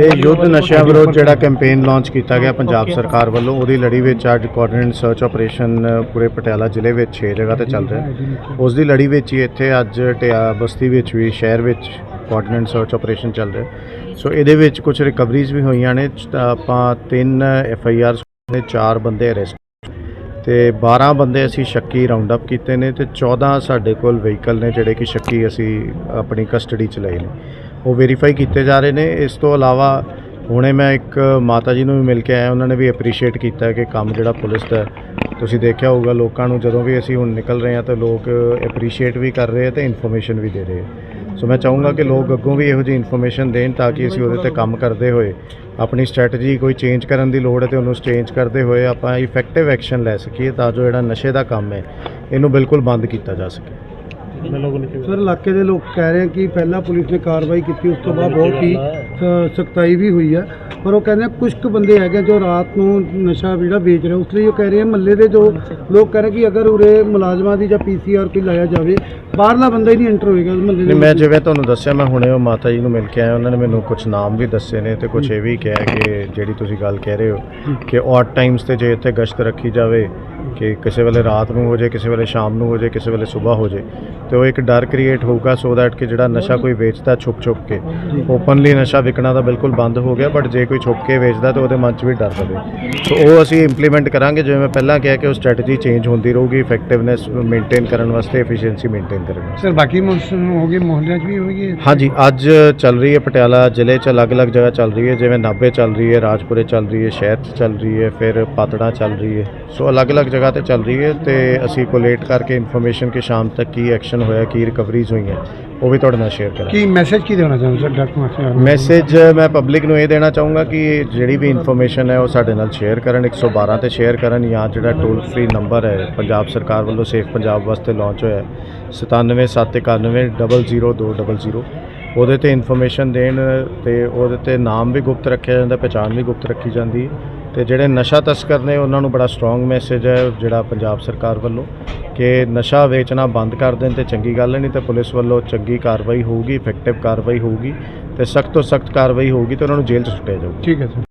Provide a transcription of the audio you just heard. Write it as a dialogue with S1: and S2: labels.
S1: ਇਹ ਯੁੱਧ ਨਸ਼ਿਆਂ ਵਿਰੁੱਧ ਜਿਹੜਾ ਕੈਂਪੇਨ ਲਾਂਚ ਕੀਤਾ ਗਿਆ ਪੰਜਾਬ ਸਰਕਾਰ ਵੱਲੋਂ ਉਹਦੀ ਲੜੀ ਵਿੱਚ ਅੱਜ ਕੋਆਰਡੀਨੇਟ ਸਰਚ ਆਪਰੇਸ਼ਨ ਪੂਰੇ ਪਟਿਆਲਾ ਜ਼ਿਲ੍ਹੇ ਵਿੱਚ 6 ਜਗ੍ਹਾ ਤੇ ਚੱਲ ਰਿਹਾ। ਉਸ ਦੀ ਲੜੀ ਵਿੱਚ ਹੀ ਇੱਥੇ ਅੱਜ ਟਿਆ ਬਸਤੀ ਵਿੱਚ ਵੀ ਸ਼ਹਿਰ ਵਿੱਚ ਕੋਆਰਡੀਨੇਟ ਸਰਚ ਆਪਰੇਸ਼ਨ ਚੱਲ ਰਿਹਾ। ਸੋ ਇਹਦੇ ਵਿੱਚ ਕੁਝ ਰਿਕਵਰੀਜ਼ ਵੀ ਹੋਈਆਂ ਨੇ ਆਪਾਂ ਤਿੰਨ ਐਫ ਆਈ ਆਰ ਨੇ ਚਾਰ ਬੰਦੇ ਅਰੈਸਟ ਤੇ 12 ਬੰਦੇ ਅਸੀਂ ਸ਼ੱਕੀ ਰਾਉਂਡ ਅਪ ਕੀਤੇ ਨੇ ਤੇ 14 ਸਾਡੇ ਕੋਲ ਵਹੀਕਲ ਨੇ ਜਿਹੜੇ ਕਿ ਸ਼ੱਕੀ ਅਸੀਂ ਆਪਣੀ ਕਸਟਡੀ ਚ ਲਏ ਨੇ। ਉਹ ਵੈਰੀਫਾਈ ਕੀਤੇ ਜਾ ਰਹੇ ਨੇ। ਇਸ ਤੋਂ ਇਲਾਵਾ ਹੁਣੇ ਮੈਂ ਇੱਕ ਮਾਤਾ ਜੀ ਨੂੰ ਵੀ ਮਿਲ ਕੇ ਆਇਆ। ਉਹਨਾਂ ਨੇ ਵੀ ਐਪਰੀਸ਼ੀਏਟ ਕੀਤਾ ਕਿ ਕੰਮ ਜਿਹੜਾ ਪੁਲਿਸ ਦਾ ਤੁਸੀਂ ਦੇਖਿਆ ਹੋਊਗਾ, ਲੋਕਾਂ ਨੂੰ ਜਦੋਂ ਵੀ ਅਸੀਂ ਹੁਣ ਨਿਕਲ ਰਹੇ ਹਾਂ ਤਾਂ ਲੋਕ ਐਪਰੀਸ਼ੀਏਟ ਵੀ ਕਰ ਰਹੇ ਆ ਤੇ ਇਨਫੋਰਮੇਸ਼ਨ ਵੀ ਦੇ ਰਹੇ ਆ। ਸੋ ਮੈਂ ਚਾਹੂੰਗਾ ਕਿ ਲੋਕ ਅੱਗੋਂ ਵੀ ਇਹੋ ਜਿਹੀ ਇਨਫੋਰਮੇਸ਼ਨ ਦੇਣ ਤਾਂ ਕਿ ਅਸੀਂ ਉਹਦੇ ਤੇ ਕੰਮ ਕਰਦੇ ਹੋਏ ਆਪਣੀ ਸਟ੍ਰੈਟਜੀ ਕੋਈ ਚੇਂਜ ਕਰਨ ਦੀ ਲੋੜ ਹੈ ਤੇ ਉਹਨੂੰ ਚੇਂਜ ਕਰਦੇ ਹੋਏ ਆਪਾਂ ਇਫੈਕਟਿਵ ਐਕਸ਼ਨ ਲੈ ਸਕੀਏ ਤਾਂ ਜੋ ਜਿਹੜਾ ਨਸ਼ੇ ਦਾ ਕੰਮ ਹੈ, ਇਹਨੂੰ ਬਿਲਕੁਲ ਬੰਦ ਕੀਤਾ ਜਾ ਸਕੇ।
S2: ਸਰ ਇਲਾਕੇ ਦੇ ਲੋਕ ਕਹਿ ਰਹੇ ਕਿ ਪਹਿਲਾਂ ਪੁਲਿਸ ਨੇ ਕਾਰਵਾਈ ਕੀਤੀ ਉਸ ਤੋਂ ਬਾਅਦ ਬਹੁਤ ਹੀ ਸਖਤਾਈ ਵੀ ਹੋਈ ਹੈ ਪਰ ਉਹ ਕਹਿੰਦੇ ਕੁਝ ਕੁ ਬੰਦੇ ਹੈਗੇ ਜੋ ਰਾਤ ਨੂੰ ਨਸ਼ਾ ਜਿਹੜਾ ਵੇਚ ਰਹੇ ਉਸ ਲਈ ਉਹ ਕਹਿ ਰਹੇ ਮਹੱਲੇ ਦੇ ਜੋ ਲੋਕ ਕਹਿ ਰਹੇ ਕਿ ਅਗਰ ਉਰੇ ਮੁਲਾਜ਼ਮਾਂ ਦੀ ਜਾਂ ਪੀਸੀਆਰ ਕੋਈ ਲਾਇਆ ਜਾਵੇ ਬਾਹਰਲਾ ਬੰਦਾ ਹੀ ਨਹੀਂ ਐਂਟਰ ਹੋਏਗਾ ਮਹੱਲੇ
S1: ਨਹੀਂ ਮੈਂ ਜਿਵੇਂ ਤੁਹਾਨੂੰ ਦੱਸਿਆ ਮੈਂ ਹੁਣੇ ਉਹ ਮਾਤਾ ਜੀ ਨੂੰ ਮਿਲ ਕੇ ਆਇਆ ਉਹਨਾਂ ਨੇ ਮੈਨੂੰ ਕੁਝ ਨਾਮ ਵੀ ਦੱਸੇ ਨੇ ਤੇ ਕੁਝ ਇਹ ਵੀ ਕਿਹਾ ਕਿ ਜਿਹੜੀ ਤੁਸੀਂ ਗੱਲ ਕਹਿ ਰਹੇ ਹੋ ਕਿ ਔਡ ਟਾਈਮਸ ਤੇ ਜੇ ਇੱਥੇ ਗਸ਼ਤ ਰੱਖੀ ਜਾਵੇ ਕਿ ਕਿਸੇ ਵੇਲੇ ਰਾਤ ਨੂੰ ਹੋ ਜੇ ਕਿਸੇ ਵੇਲੇ ਸ਼ਾਮ ਨੂੰ ਹੋ ਜੇ ਕਿਸੇ ਵੇਲੇ ਸਵੇਰ ਹੋ ਜੇ ਤੇ ਉਹ ਇੱਕ ਡਰ ਕ੍ਰੀਏਟ ਹੋਊਗਾ ਸੋ ਦੈਟ ਕਿ ਜਿਹੜਾ ਨਸ਼ਾ ਕੋਈ ਵੇਚਦਾ ਛੁਪ ਛੁਪ ਕੇ ਓਪਨਲੀ ਨਸ਼ਾ ਵਿਕਣਾ ਤਾਂ ਬਿਲਕੁਲ ਬੰਦ ਹੋ ਗਿਆ ਬਟ ਜੇ ਕੋਈ ਛੁਪ ਕੇ ਵੇਚਦਾ ਤਾਂ ਉਹਦੇ ਮਨ 'ਚ ਵੀ ਡਰ ਰਵੇ। ਸੋ ਉਹ ਅਸੀਂ ਇੰਪਲੀਮੈਂਟ ਕਰਾਂਗੇ ਜਿਵੇਂ ਮੈਂ ਪਹਿਲਾਂ ਕਿਹਾ ਕਿ ਉਹ ਸਟ੍ਰੈਟਜੀ ਚੇਂਜ ਹੁੰਦੀ ਰਹੂਗੀ ਇਫੈਕਟਿਵਨੈਸ ਮੇਨਟੇਨ ਕਰਨ ਵਾਸਤੇ ਐਫੀਸ਼ੀਐਂਸੀ ਮੇਨਟੇਨ ਕਰਨ ਵਾਸਤੇ।
S2: ਸਰ ਬਾਕੀ ਮੌਸਮ ਹੋ ਗਏ ਮੁਹੱਲਿਆਂ 'ਚ ਵੀ ਹੋਈ
S1: ਹਾਂਜੀ ਅੱਜ ਚੱਲ ਰਹੀ ਹੈ ਪਟਿਆਲਾ ਜ਼ਿਲ੍ਹੇ 'ਚ ਅਲੱਗ-ਅਲੱਗ ਜਗ੍ਹਾ ਚੱਲ ਰਹੀ ਹੈ ਜਿਵੇਂ ਨਾਭੇ ਚੱਲ ਰਹੀ ਹੈ ਰਾਜਪੁਰੇ ਚੱਲ ਰਹੀ ਹੈ ਸ਼ਹਿਰ 'ਚ ਚੱਲ ਰਹੀ ਹੈ ਫਿਰ ਪਾਤੜਾ ਚੱਲ ਰਹੀ ਹੈ। ਸੋ ਅਲੱਗ-ਅਲੱਗ ਜਗ੍ਹਾ ਤੇ ਚੱਲ ਰਹੀ ਹੈ ਤੇ ਅਸੀਂ ਕੋਲੇਟ ਕਰਕੇ ਇਨਫੋਰਮੇਸ਼ਨ ਕਿ ਸ਼ਾਮ ਤੱਕ ਕੀ ਐਕਸ਼ਨ ਹੋਇਆ ਕੀ ਰਿਕਵਰੀਜ਼ ਹੋਈਆਂ ਉਹ ਵੀ ਤੁਹਾਡੇ ਨਾਲ ਸ਼ੇਅਰ ਕਰਾਂਗੇ।
S2: ਕੀ ਮੈਸੇਜ ਕੀ ਦੇਣਾ ਚਾਹੁੰਦੇ ਸਰ ਡਾਕਟਰ ਮਾਸਟਰ
S1: ਮੈਸੇਜ ਮੈਂ ਪਬਲਿਕ ਨੂੰ ਇਹ ਦੇਣਾ ਚਾਹੂੰਗਾ ਕਿ ਜਿਹੜੀ ਵੀ ਇਨਫੋਰਮੇਸ਼ਨ ਹੈ ਉਹ ਸਾਡੇ ਨਾਲ ਸ਼ੇਅਰ ਕਰਨ 112 ਤੇ ਸ਼ੇਅਰ ਕਰਨ ਜਾਂ ਜਿਹੜਾ ਟੋਲ ਫ੍ਰੀ ਨੰਬਰ ਹੈ ਪੰਜਾਬ ਸਰਕਾਰ ਵੱਲੋਂ ਸੇਫ ਪੰਜਾਬ ਵਾਸਤੇ ਲਾਂਚ ਹੋਇਆ ਹੈ 9771900200 ਉਹਦੇ ਤੇ ਇਨਫੋਰਮੇਸ਼ਨ ਦੇਣ ਤੇ ਉਹਦੇ ਤੇ ਨਾਮ ਵੀ ਗੁਪਤ ਰੱਖਿਆ ਜਾਂਦਾ ਪਹਿਚਾਣ ਵੀ ਗੁਪਤ ਰੱਖੀ ਜਾਂਦੀ ਹੈ। ਤੇ ਜਿਹੜੇ ਨਸ਼ਾ ਤਸਕਰ ਨੇ, ਉਹਨਾਂ ਨੂੰ ਬੜਾ ਸਟਰੋਂਗ ਮੈਸੇਜ ਹੈ ਜਿਹੜਾ ਪੰਜਾਬ ਸਰਕਾਰ ਵੱਲੋਂ ਕਿ ਨਸ਼ਾ ਵੇਚਣਾ ਬੰਦ ਕਰ ਦੇਣ ਤੇ ਚੰਗੀ ਗੱਲ ਨਹੀਂ ਤੇ ਪੁਲਿਸ ਵੱਲੋਂ ਚੰਗੀ ਕਾਰਵਾਈ ਹੋਊਗੀ ਇਫੈਕਟਿਵ ਕਾਰਵਾਈ ਹੋਊਗੀ ਤੇ ਸਖਤ ਤੋਂ ਸਖਤ ਕਾਰਵਾਈ ਹੋਊਗੀ ਤੇ ਉਹਨਾਂ ਨੂੰ ਜੇਲ੍ਹ 'ਚ ਸੁੱਟਿਆ ਜਾਊਗਾ।
S2: ਠੀਕ ਹੈ ਸਰ